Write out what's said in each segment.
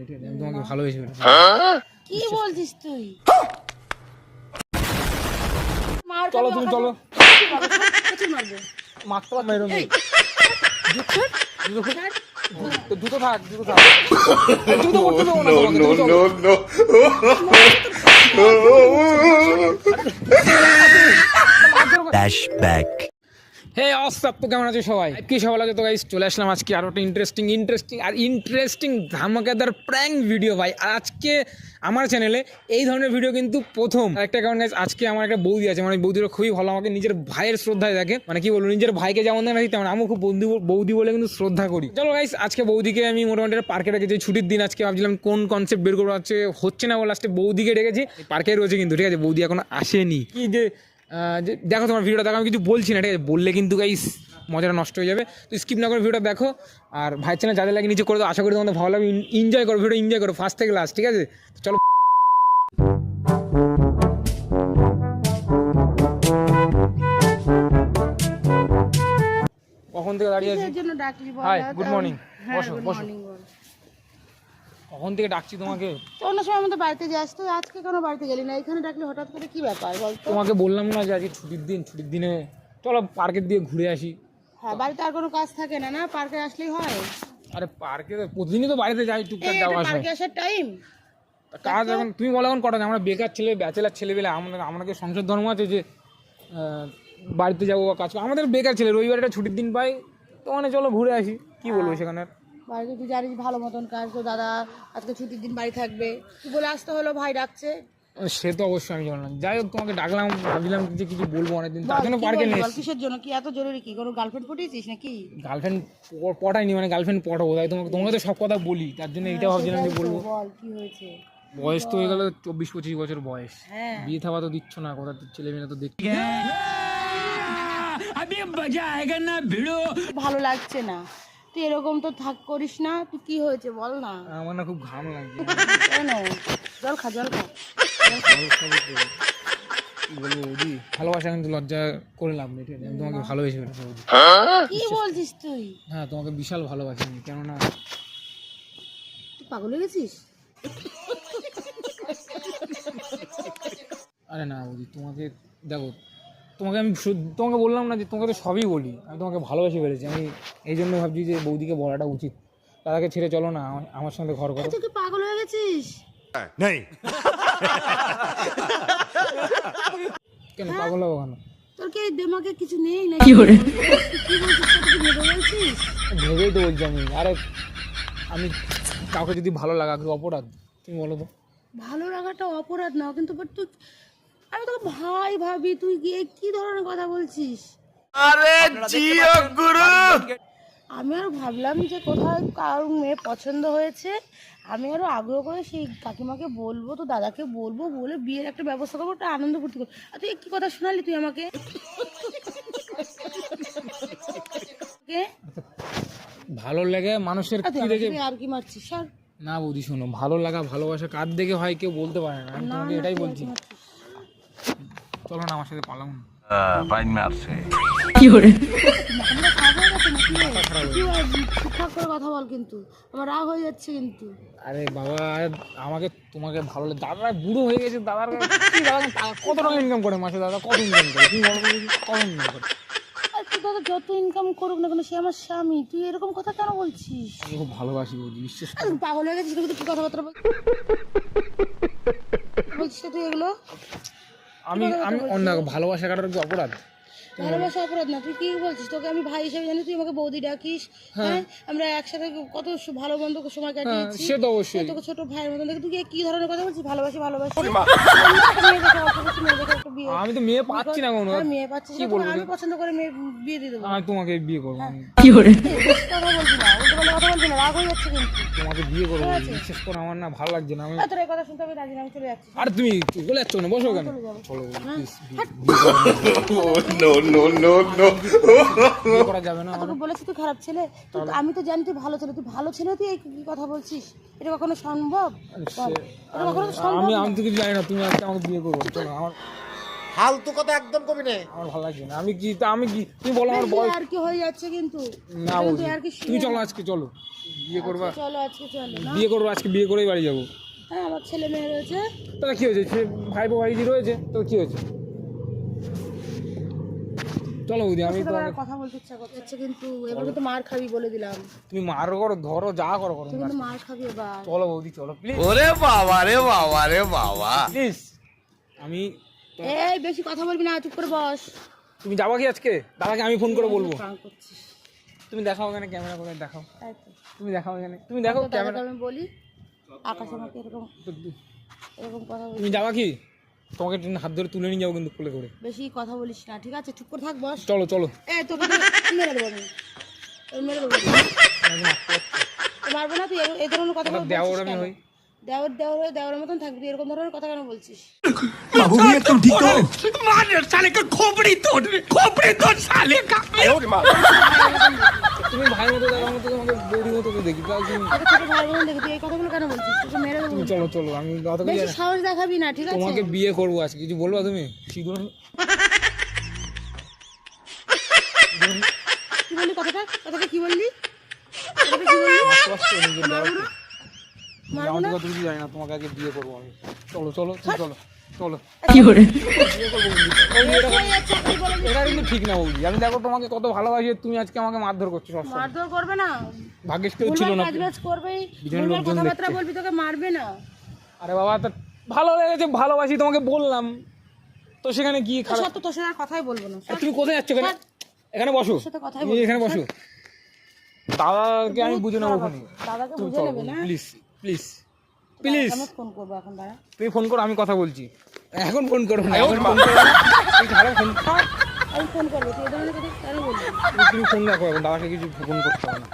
আমি তোমাকে ভালোবেসে ফেলেছি কি বলছিস তুই চলো তুমি চলো মারতে পারবে এরকম এই, জুতো দুটো থাক দুটো থাক জুতো করতে দেবো না। Flashback. হে তো কেমন আছো সবাই? কি সবাই লাগে তো গাইস চলে আসলাম আজকে আরও একটা ইন্টারেস্টিং ইন্টারেস্টিং আর ইন্টারেস্টিং ধামাকাদার প্র্যাঙ্ক ভিডিও ভাই। আর আজকে আমার চ্যানেলে এই ধরনের ভিডিও কিন্তু প্রথম। একটা কারণ গাইস আজকে আমার একটা বৌদি আছে। মানে বৌদিটা খুবই ভালো, আমাকে নিজের ভাইয়ের শ্রদ্ধায় দেখে। মানে কি বলব, নিজের ভাইকে যেমন দেখে তেমন। আমিও খুব বন্ধু, বৌদি বলে কিন্তু শ্রদ্ধা করি। চলো গাইস আজকে বৌদিকে আমি মোটামুটি পার্কে রেখেছি। ছুটির দিন আজকে ভাবছিলাম কোন কনসেপ্ট বের করব আজকে হচ্ছে না বলে লাস্টে বৌদিকে ডেকেছি। পার্কে রয়েছে কিন্তু, ঠিক আছে? বৌদি এখন আসেনি। কি যে দেখো তোমার ভিডিওটা দেখো আমি কিছু বলছি না ঠিক আছে? বললে কিন্তু এই মজাটা নষ্ট হয়ে যাবে। তো স্কিপ না করে ভিডিওটা দেখো। আর ভাই চ্যানেল যাদের লাগে নিচে করে দাও আশা করি তোমাদের ভালো লাগবে। এনজয় করো ভিডিও এনজয় করো ফার্স্ট থেকে লাস্ট ঠিক আছে? তো চলো। কখন থেকে দাঁড়িয়ে আছি? হাই গুড মর্নিং বসো বসো। কখন থেকে ডাকছি তোমাকে? তো অন্য সময় আমাদের বাড়িতে যাস তুই আজকে কেন বাড়িতে গেলি না? এখানে ডাকলে হঠাৎ করে কি ব্যাপার বল তোমাকে বললাম না যে আজকে ছুটির দিন ছুটির দিনে চলো পার্কের দিয়ে ঘুরে আসি। হ্যাঁ বাড়িতে আর কোনো কাজ থাকে না না? পার্কে আসলেই হয়। আরে পার্কে তো প্রতিদিনই তো বাড়িতে যাই টুকটাক যাওয়া আসা। পার্কে আসার টাইম কাজ এখন তুমি বলো এখন কটা আমরা বেকার ছেলে ব্যাচেলার ছেলে ছেলেবেলে আমাদের আমাদের সংসার ধর্ম আছে যে বাড়িতে যাব বা কাজ আমাদের বেকার ছেলে রবিবার একটা ছুটির দিন পাই তো মানে চলো ঘুরে আসি। কি বলব সেখানে আর? বাড়িতে তুই জানিস ভালো মতন কাজ তো দাদা আজকে ছুটির দিন বাড়ি থাকবে। তুই বলে আসতে হলো ভাই ডাকছে। সে তো অবশ্যই আমি জানলাম যাই হোক তোমাকে ডাকলাম ভাবছিলাম যে কিছু বলব অনেকদিন তার জন্য কি পার্কে নিয়ে কিসের জন্য? কি এত জরুরি কি? কোনো গার্লফ্রেন্ড পটিয়েছিস নাকি? গার্লফ্রেন্ড পটাইনি মানে গার্লফ্রেন্ড পটাবো। তাই তোমাকে তোমাকে তো সব কথা বলি তার জন্য এইটা ভাবছিলাম যে বলব। বল কি হয়েছে? বয়স তো হয়ে গেল চব্বিশ পঁচিশ বছর বয়স। হ্যাঁ। বিয়ে থাবা তো দিচ্ছ না কথা ছেলে মেয়ে তো দেখছি ভালো লাগছে না। তুই এরকম তো থাক করিস না তুই কি হয়েছে বল না। আমার না খুব ঘাম লাগছে। কেন? জল খা জল খা। কি বলব বৌদি ভালোবাসা কিন্তু লজ্জা করে লাভ নেই আমি তোমাকে ভালোবেসে ফেলেছি বৌদি কি বলছিস তুই? হ্যাঁ তোমাকে বিশাল ভালোবাসি আমি কেননা তুই পাগল হয়ে গেছিস? আরে না বৌদি তোমাকে দেখো তোমাকে আমি শুধ- তোমাকে বললাম না যে তোমাকে তো সবই বলি। আমি তোমাকে ভালোবেসে ফেলেছি। আমি এই জন্য ভাবছি যে বৌদিকে বলাটা উচিত। দাদাকে ছেড়ে চলো না আমার- আমার সঙ্গে ঘর করো। তুই কি পাগল হয়ে গেছিস? नहीं কেন পাগল হব কেন? তোর কি দেমাকে কিছু নেই না কি বলছিস তুই কি ভেবে বলছিস? ভেবেই তো বলছি আমি। আরে আমি কাউকে যদি ভালো লাগা কি অপরাধ। তুমি বলো তো। ভালো লাগাটা অপরাধ না কিন্তু বাট তুই আমি তোকে ভাই ভাবি তুই গিয়ে কি ধরনের কথা বলছিস? আরে জিও গুরু! আমি আরও ভাবলাম যে কোথায় কারোর মেয়ে পছন্দ হয়েছে। আমি আরও আগ্রহ করে সেই কাকিমাকে বলব তো দাদাকে বলব বলে বিয়ের একটা ব্যবস্থা করব একটা আনন্দ ফুর্তি করব। আর তুই কি কথা শোনালি তুই আমাকে? ভালো লাগে মানুষের আর কি দেখে নিয়ে আর কি মারছিস? সর না বৌদি শোনো ভালো লাগা ভালোবাসা কার দেখে হয় কেউ বলতে পারে না। আমি না, তোমাকে এটাই বলছি? চলো না আমার সাথে পালাম পাইন মারছে। কি করে? ঠিকঠাক করে কথা বল কিন্তু আমার রাগ হয়ে যাচ্ছে কিন্তু আরে বাবা আমাকে তোমাকে ভালো লাগে। দাদা বুড়ো হয়ে গেছে দাদার কত টাকা ইনকাম করে মাসে দাদা কত ইনকাম করে? তুমি বলো কত ইনকাম করে? দাদা যত ইনকাম করুক না কেন সে আমার স্বামী। তুই এরকম কথা কেন বলছিস? খুব ভালোবাসি বলি বিশ্বাস পাগল হয়ে গেছিস কিন্তু তুই কথাবার্তা বলছিস তুই এগুলো? আমি আমি অন্য ভালোবাসা কাটার কি অপরাধ? ভালোবাসা অপরাধ না। তুই কি বলছিস? তোকে আমি ভাই হিসেবে জানি তুই আমাকে বৌদি ডাকিস। হ্যাঁ। আমরা একসাথে কত ভালো সময় হ্যাঁ কাটিয়েছি। সে তো অবশ্যই। তোকে ছোট ভাইয়ের মতন দেখে। তুই কি- কি ধরনের কথা বলছিস? ভালোবাসি ভালোবাসি। আমি তো মেয়ে পাচ্ছি না কোনো আর মেয়ে তোকে আমি পছন্দ করে মেয়ে বিয়ে দিয়ে দেবো। আমি তোমাকে বিয়ে করব। আমি এই, বেশি কথা বলবি না। উল্টো কথা বলবি না। রাগ হয়ে যাচ্ছে কিন্তু। তোমাকে বিয়ে করব। করো আমার না ভালো লাগছে না। আমি আর তোর এই কথা শুনতে আমি রাজি না আমি চলে যাচ্ছি। আর তুমি চলে যাচ্ছ না বসো কেন? চলে আমি তো জানি তুই ভালো ছেলে। তুই ভালো ছেলে তুই কি কথা বলছিস? এটা কখনো সম্ভব? আমি তো কিছু জানি না। তুমি আজকে আমাকে বিয়ে করব। আমার আর কি হয়ে যাচ্ছে কিন্তু। আর কি আচ্ছা, চলো আজকে চলো। বিয়ে করব। আজকে বিয়ে করেই বাড়ি যাব। হ্যাঁ আমার ছেলে মেয়ে রয়েছে। কি হয়েছে? ভাই ভাইজি রয়েছে। তো কি হয়েছে? চলো বৌদি আমি সাথে কথা বলতে ইচ্ছা করছে। কিন্তু এবার কিন্তু মার খাবি বলে দিলাম। তুমি মারো করো ধরো যা করো করো কিন্তু মার খাবি এবার। চলো বৌদি চলো প্লিজ ওরে বাবা রে বাবা রে বাবা। প্লিজ আমি এই বেশি কথা বলবি না চুপ করে বস। তুমি যাবা কি আজকে? দাদাকে আমি ফোন করে বলব। তুমি দেখাও এখানে ক্যামেরা করে দেখাও। তুমি দেখাও এখানে। তুমি দেখো তো ক্যামেরা আমি বলি আকাশ আমাকে এরকম এরকম কথা বলি তুমি যাবা কি? তোমাকে ট্রেন হাত ধরে তুলে নিয়ে যাব কিন্তু কোলে করে। বেশি কথা বলিস না ঠিক আছে? চুপ করে থাক বস। চলো চলো। এ তোকে তো মেরে দেবো আমি। মেরে দেবো মারবো না তুই? এ- এই ধরনের কথা দেওর আমি? হই। দেওর দেওর হয়ে দেওরের মতন থাকবি তুই এরকম ধরনের কথা কেন বলছিস? তুমি ভাই মতো দাদার মতো তোমাকে বৌদি মতো তো দেখি তাহলে তুমি ছোট ভাই বোন দেখি তুই এই কথাগুলো কেন বলছিস? তোকে মেরে দেবো তুমি চলো চলো আমি কথা বেশি সাহস দেখাবি না ঠিক আছে? তোমাকে বিয়ে করব আজকে কিছু বলবা তুমি? সিঁদুর কি বললি কথাটা? কথাটা কি বললি? কথাটা কি বললি? কষ্ট নিজের দেওয়ার মারবো না? কথা কিছু জানি না তোমাকে আগে বিয়ে করব আমি। চলো চলো তুমি চলো। চলো। এটা কিন্তু ঠিক না আমি দেখো তোমাকে কত ভালোবাসি তুমি আজকে আমাকে মারধর করছ মারধর করবে না। কেউ ছিল না। করবেই বিজনের ভুলভাল লোকজন কথাবার্তা বলবি তোকে মারবে না। আরে বাবা তা ভালো লেগেছে ভালোবাসি তোমাকে বললাম। তো সেখানে কি খারাপ সাথে তোর সাথে কথাই বলব না। তুমি কোথায় যাচ্ছ এখানে? এখানে বসো। এখানে বসো। দাদাকে আমি বুঝে নেব ওখানে দাদাকে বুঝে নেবে না? প্লিজ প্লিজ প্লিজ আমি ফোন করব এখন দাঁড়া। তুমি ফোন করো আমি কথা বলছি। এখন ফোন করো না। এখন ফোন করো না। তুমি ফোন আমি ফোন করব। তুই ধরনের কথা কেন বলবি তুমি ফোন রাখো এখন দাদাকে কিছু ফোন করতে হবে না।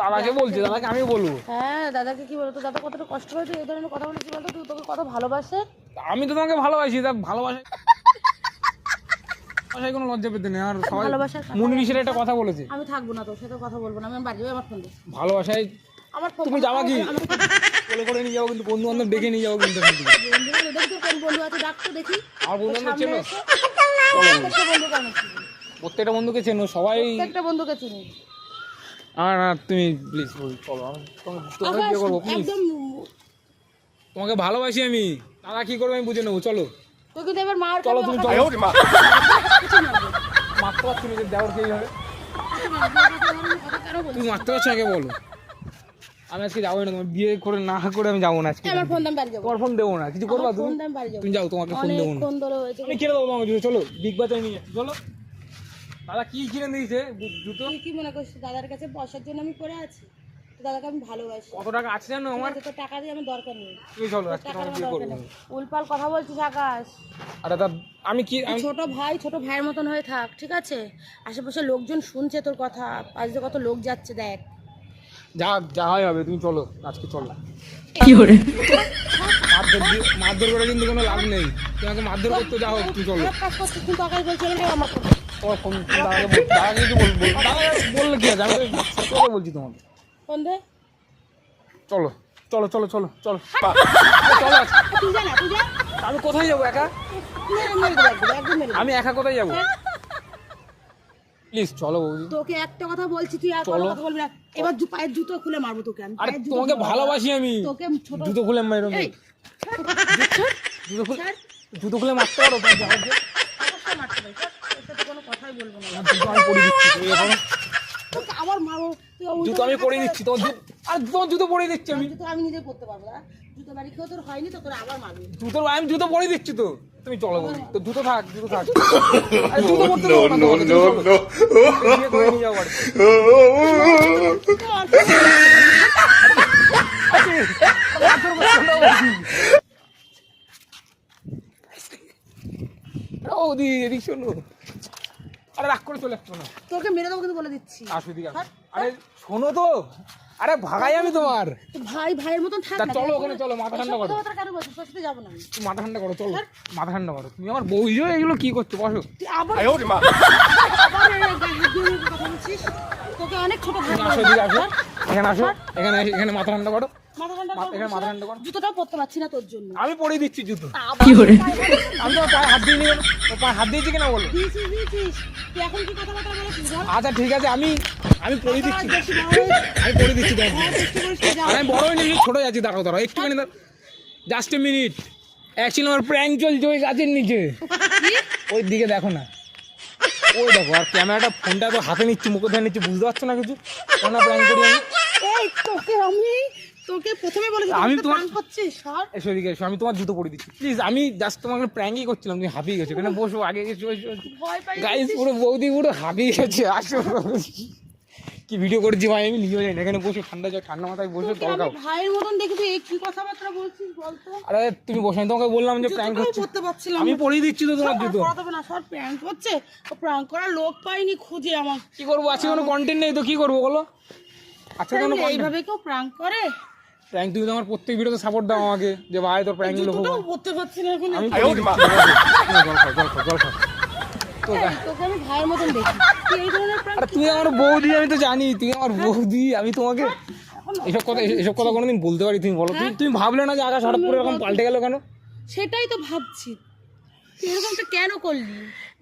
দাদাকে বলছি দাদাকে আমি বলব। হ্যাঁ দাদাকে কি বলতো দাদা কতটা কষ্ট তুই এই ধরনের কথা বলেছিস বলতো? তুই তোকে কত ভালোবাসে? আমি তো তোমাকে ভালোবাসি তা ভালোবাসা ভাষায় কোনো লজ্জা পেতে নেই আর সবাই মুনিবিশের একটা কথা বলেছে। আমি থাকব না তোর সাথে কথা বলব না আমি বাড়ি যাব আমার ফোন দে ভালোবাসায় আমার তুমি যাবা কি? কোলে করে নিয়ে যাব কিন্তু বন্ধু বান্ধব ডেকে নিয়ে যাব কিন্তু এখান বন্ধু কোন বন্ধু আছে? ডাক দেখি। আমার বন্ধু বান্ধব চেনো? প্রত্যেকটা বন্ধুকে চিনি। সবাই প্রত্যেকটা বন্ধুকে চিনি। আর আর তুমি প্লিজ চলো। তোমাকে তোমাকে বিয়ে করব প্লিজ তোমাকে ভালোবাসি আমি। তারা কি করব আমি বুঝে নেব চলো। তুই কিন্তু এবার মার চলো তুমি চলো। মারতে পারছি না দেওয়ার কে হবে? তুমি মারতে পারছ আগে বলো? আমি আজকে যাব না তোমার বিয়ে করে না করে আমি যাব না আজকে। আমার ফোন দাম বাড়ি যাব তোমার ফোন দেবো না কিছু করবা তুমি ফোন দাম বাড়ি যাব তুমি যাও তোমাকে ফোন দেবো না। আমি কিনে দেবো তোমাকে চলো বিগ বাজার নিয়ে চলো। দাদা কি কিনে দিয়েছে জুতো? তুই কি মনে করছিস? দাদার কাছে পয়সার জন্য আমি পড়ে আছি। তো দাদাকে আমি ভালোবাসি। কত টাকা আছে জানো আমার? তো টাকা দিয়ে আমার দরকার নেই। তুমি চলো আজকে আমার বিয়ে করব। উল্পাল কথা বলছিস আকাশ? আরে তা আমি কি আমি ছোট ভাই ছোট ভাইয়ের মতন হয়ে থাক ঠিক আছে? আশেপাশে লোকজন শুনছে তোর কথা। পাশ কত লোক যাচ্ছে দেখ। যা যা হয় হবে তুমি চলো আজকে চলো মারধর দিয়ে- মারধর করে কিন্তু কোনো লাভ নেই। তোমাকে মারধর করতে যা হোক তুমি চলো। খারাপ কাজ করছিস কিন্তু আকাশ বলছে না আমার কথা। তোমার ফোন দাদাকে বল দাদাকে কিছু বল বল দাদা বললে কি আছে? আমি তো সত্যি কথা বলছি তোমাকে। দে চলো চলো চলো চলো চলো। চলো আজকে। তুই যা না তুই যা। আমি কোথায় যাব একা? মেরে মেরে দেবো একদম, একদম মেরে দেবো। আমি একা কোথায় যাব? প্লিজ চলো বৌদি। তোকে একটা কথা বলছি তুই আর কোনো কথা বলবি না। এবার জু- পায়ের জুতো খুলে মারবো তোকে আমি। আরে তোমাকে ভালোবাসি আমি। তোকে ছোট জুতো খুলে মারো এই, জুতো খুলে জুতো খুলে মারতে পারো? মারতে ছাড়। কোনো কথাই বলব না। জুতো আমি পরে দিচ্ছি তোকে আবার মারো জুতো আমি পরে দিচ্ছি তোমার জুতো আর তোমার জুতো পরে দিচ্ছি আমি। জুতো আমি নিজে করতে পারব না জুতো আমি জুতো পরে দিচ্ছি তো। তুমি চলো তো জুতো থাক জুতো থাক। জুতো পরতে না না এদিক শোনো। আরে রাগ করে চলে আসছো না। তোকে মেরে দেবো কিন্তু বলে দিচ্ছি। আসো এদিকে আসো। আরে শোনো তো। আরে ভাগাই আমি তোমার। ভাই ভাইয়ের মতন থাক তা চলো ওখানে চলো মাথা ঠান্ডা করো। যাব না তুমি মাথা ঠান্ডা করো চলো মাথা ঠান্ডা করো। তুমি আমার বউজো এগুলো কি করছ? বসো। আবার তোকে অনেক ছোট আসো এদিকে আসো। এখানে আসো এখানে এখানে মাথা ঠান্ডা করো, এখানে মাথা ঠান্ডা করো। জুতোটাও পরতে পারছি না তোর জন্য। আমি পরিয়ে দিচ্ছি জুতো কি করে? আমি তোমার পায়ে হাত দিয়ে নিয়ে ও পায়ে হাত দিয়েছি কিনা বলো? দিয়েছিস দিয়েছিস। তুই এখন কি কথা বলেছিস আচ্ছা ঠিক আছে আমি আমি পরিয়ে দিচ্ছি আমি পরিয়ে দিচ্ছি হ্যাঁ, আমি বড় আমি ছোট যাচ্ছি দাঁড়াও দাঁড়াও একটুখানি দাঁড়াও। জাস্ট এ মিনিট অ্যাকচুয়ালি আমার প্র্যাঙ্ক চলছে ওই গাছের নিচে। ওই দিকে দেখো না। ওই দেখো আর ক্যামেরাটা ফোনটা তো হাতে নিচ্ছি মুখে ধরে নিচ্ছি বুঝতে পারছ না কিছু? কেন প্র্যাঙ্ক করি আমি? এই তোকে আমি তোকে প্রথমে বলেছি আমি তোমার- করছিস এসো এদিকে এসো আমি তোমার জুতো পরে দিচ্ছি। প্লিজ আমি জাস্ট তোমাকে প্র্যাঙ্কই করছিলাম তুমি হাঁপিয়ে গেছো। এখানে বসো আগে এসো এসো ভয় গাইস পুরো বৌদি পুরো হাঁপিয়ে গেছে আসো। কি ভিডিও করেছি ভাই আমি নিজেও জানি না। এখানে বসে ঠান্ডা জল ঠান্ডা মাথায় বসে তোকে জল খাও ভাইয়ের মতন দেখি তুই কি কথাবার্তা বলছিস বলতো আরে তুমি বসে আমি তোমাকে বললাম যে প্র্যাঙ্ক হচ্ছে। পরতে পারছিলাম। আমি না। পরিয়ে দিচ্ছি তো তোমার জুতো। না সর প্র্যাঙ্ক প্র্যাঙ্ক করার লোক পাইনি খুঁজে আমার। কি করব? আজকে কোনো কন্টেন্ট নেই তো কি করব বলো? আচ্ছা কোনো এইভাবে কেউ প্র্যাঙ্ক করে? প্র্যাঙ্ক তুমি তো আমার প্রত্যেক ভিডিওতে সাপোর্ট দাও আমাকে যে ভাই তোর প্র্যাঙ্কগুলো পরতে পারছি না এখন। আমি জল খাও জল তুমি আমার বৌদি আমি তো জানি তুমি আমার বৌদি আমি তোমাকে এসব কথা এসব কথা কোনোদিন বলতে পারি তুমি বলো। তুমি তুমি ভাবলে না যে আকাশ হঠাৎ করে এরকম পাল্টে গেল কেন? সেটাই তো ভাবছি। এরকমটা কেন করলি?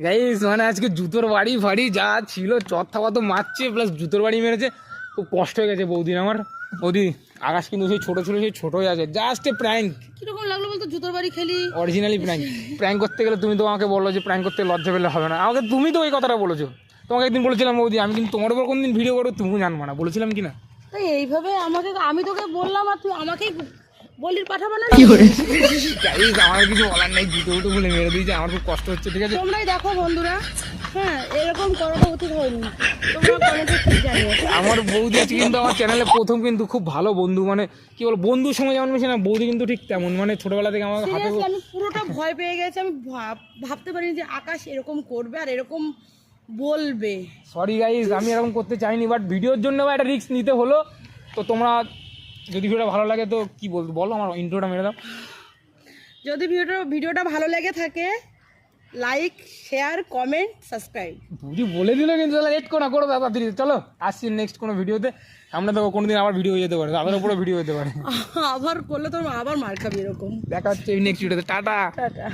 গাইস মানে আজকে জুতোর বাড়ি ফাড়ি যা ছিল চর থাবা তো মারছে প্লাস জুতোর বাড়ি মেরেছে। খুব কষ্ট হয়ে গেছে বৌদির আমার। বৌদি আকাশ কিন্তু সেই ছোট ছিল সেই ছোটই আছে। জাস্ট এ প্র্যাঙ্ক কীরকম লাগল বলতো? জুতোর বাড়ি খেলি। অরিজিনালি প্র্যাঙ্ক প্র্যাঙ্ক করতে গেলে তুমি তো আমাকে বলল যে প্র্যাঙ্ক করতে লজ্জা পেলে হবে না। আমাকে তুমি তো ওই কথাটা বলেছ। তোমাকে একদিন বলেছিলাম বৌদি আমি কিন্তু তোমার উপর কোনদিন ভিডিও করব তুমি জানব না। বলেছিলাম কি না? তো এইভাবে আমাকে আমি তোকে বললাম আর তুই আমাকেই বলির পাঠাবো না গাইস আমার কিছু বলার নেই জুতো বলে মেরে দিয়েছে আমার খুব কষ্ট হচ্ছে ঠিক আছে? তোমরাই দেখো বন্ধুরা। হ্যাঁ এরকম করাটা উচিত হয়নি। তোমরা কমেন্টে ঠিক জানিও। আমার বৌদি আছে কিন্তু আমার চ্যানেলে প্রথম কিন্তু খুব ভালো বন্ধু মানে কি বল বন্ধুর সঙ্গে যেমন মিশে না বৌদি কিন্তু ঠিক তেমন মানে ছোটবেলা থেকে আমার হাতে আমি পুরোটা ভয় পেয়ে গেছি আমি ভাব- ভাবতে পারিনি যে আকাশ এরকম করবে আর এরকম বলবে। সরি গাইজ আমি এরকম করতে চাইনি বাট ভিডিওর জন্য বা একটা রিস্ক নিতে হলো। তো তোমরা যদি ভিডিওটা ভালো লাগে তো কি বলব বলো আমার ইন্ট্রোটা মেরে দাও। যদি ভিডিওটা ভিডিওটা ভালো লেগে থাকে লাইক শেয়ার কমেন্ট সাবস্ক্রাইব বুঝি বলে দিল কিন্তু তাহলে লেট করা করো তাড়াতাড়ি চলো আসছি নেক্সট কোনো ভিডিওতে আমরা দেখো কোনোদিন আবার ভিডিও হয়ে যেতে পারে। আবার উপরে ভিডিও হতে পারে। আবার করলে তো আবার মার খাবি এরকম দেখা হচ্ছে নেক্সট ভিডিওতে টাটা। টাটা।